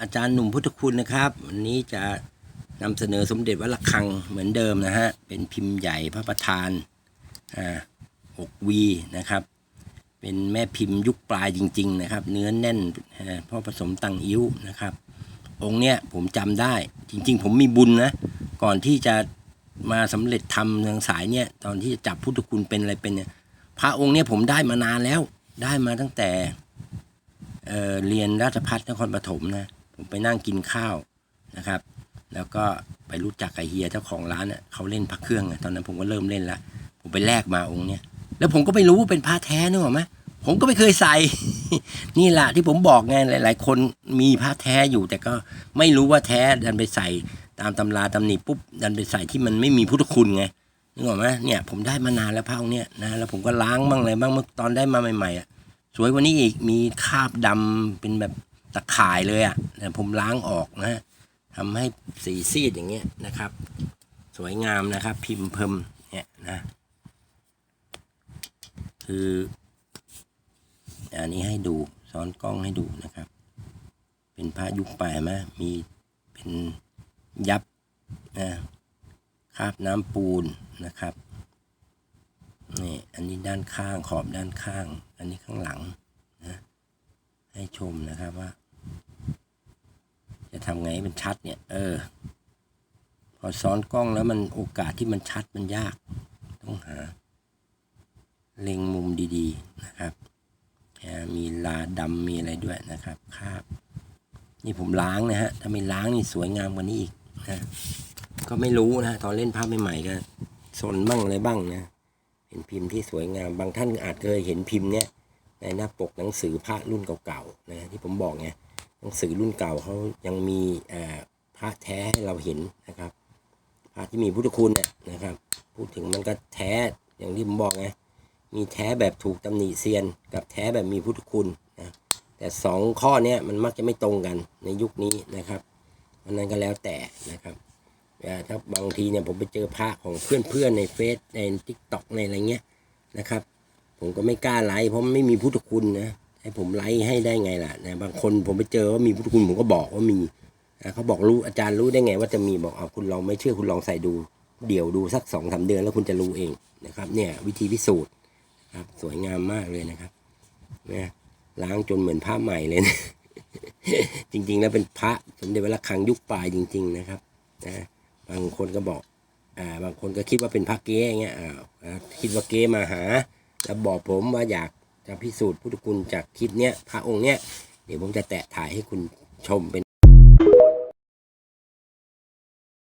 อาจารย์หนุ่มพุทธคุณนะครับวันนี้จะนำเสนอสมเด็จวัดระฆังเหมือนเดิมนะฮะเป็นพิมพ์ใหญ่พระประธานอ่า6วีนะครับ เป็นแม่พิมพ์ยุคปลายจริง ๆ นะครับ เนื้อแน่นอ่าเพราะผสมตังอิ้วนะครับ องค์เนี้ยผมจำได้จริง ๆ ผมมีบุญนะก่อนที่จะมาสำเร็จทำทางสายเนี่ยตอนที่จะจับพุทธคุณเป็นอะไรเป็นเนี่ยพระองค์เนี่ยผมได้มานานแล้วได้มาตั้งแต่เอ่อเรียนราชพัฒนครปฐมนะ ผมไปนั่งกินข้าวนะครับ แล้วก็ไปรู้จักกับเฮียเจ้าของร้านเน่ะเขาเล่นพระเครื่องอะตอนนั้นผมก็เริ่มเล่นละผมไปแลกมาองค์เนี้ยแล้วผมก็ไม่รู้ว่าเป็นพระแท้นึกออกไหมผมก็ไม่เคยใส่ นี่แหละที่ผมบอกไงหลาย ๆ คนมีพระแท้อยู่ แต่ก็ไม่รู้ว่าแท้ดันไปใส่ตามตำราตำหนิปุ๊บดันไปใส่ที่มันไม่มีพุทธคุณไงนึกออกไหมเนี่ยผมได้มานานแล้วพระองค์เนี้ยนะแล้วผมก็ล้างบ้างอะไรบ้างเมื่อตอนได้มาใหม่ๆอะสวยกว่านี้อีกมีคราบดำเป็นแบบะข่ายเลยอะ่ะแต่ผมล้างออกนะทำให้สีซีดอย่างเงี้ยนะครับ สวยงามนะครับ พิมพ์เพิ่มเนี่ยนะคืออันนี้ให้ดูซ้อนกล้องให้ดูนะครับ เป็นพระยุคป่ายไหมมีเป็นยับนะคาบน้ำปูนนะครับนี่อันนี้ด้านข้างขอบด้านข้าง อันนี้ข้างหลังนะให้ชมนะครับว่า ทำไงให้มันชัดเนี่ย เออ พอซ้อนกล้องแล้วมันโอกาสที่มันชัดมันยาก ต้องหา เล็งมุมดีๆนะครับ มีลาดำมีอะไรด้วยนะครับคาบ นี่ผมล้างนะฮะ ถ้าไม่ล้างนี่สวยงามกว่านี้อีกนะก็ไม่รู้นะตอนเล่นภาพใหม่ๆก็สนบ้างอะไรบ้างนะเป็นพิมพ์ที่สวยงามบางท่านอาจเคยเห็นพิมพ์เนี้ยในหน้าปกหนังสือพระรุ่นเก่าๆนะที่ผมบอกไง หนังสือรุ่นเก่าเขายังมีอ่อพระแท้ให้เราเห็นนะครับ พระที่มีพุทธคุณเนี่ยนะครับ พูดถึงมันก็แท้อย่างที่ผมบอกไงมีแท้แบบถูกตำหนิเซียน กับแท้แบบมีพุทธคุณนะแต่สองข้อเนี้ยมันมักจะไม่ตรงกันในยุคนี้นะครับเพราะนั้นก็แล้วแต่นะครับถ้าบางทีเนี่ยผมไปเจอพระของเพื่อนๆในเฟซในทิกตอกในอะไรเงี้ยนะครับ ผมก็ไม่กล้าไลค์เพราะมันไม่มีพุทธคุณนะ ให้ผมไลค์ให้ได้ไงล่ะนะบางคนผมไปเจอว่ามีพุทธคุณผมก็บอกว่ามีนะเขาบอกรู้อาจารย์รู้ได้ไง ว่าจะมีบอกเอาคุณลองไม่เชื่อคุณลองใส่ดู เดี๋ยวดูสักสองสาเดือนแล้วคุณจะรู้เองนะครับ เนี่ยวิธีพิสูจน์ครับสวยงามมากเลยนะครับนะล้างจนเหมือนผ้าใหม่เลยนะจริง ๆ แล้วเป็นพระสมเด็จพระคังยุคปลายจริง ๆ นะครับนะบางคนก็บอกอ่าบางคนก็คิดว่าเป็นพระเก้เงี้ยอ่าอ่าคิดว่าเก้มาหา แล้วบอกผมว่าอยาก จะพิสูจน์พุทธคุณจากคลิปเนี้ยพระองค์เนี้ยเดี๋ยวผมจะแตะถ่ายให้คุณชมเป็น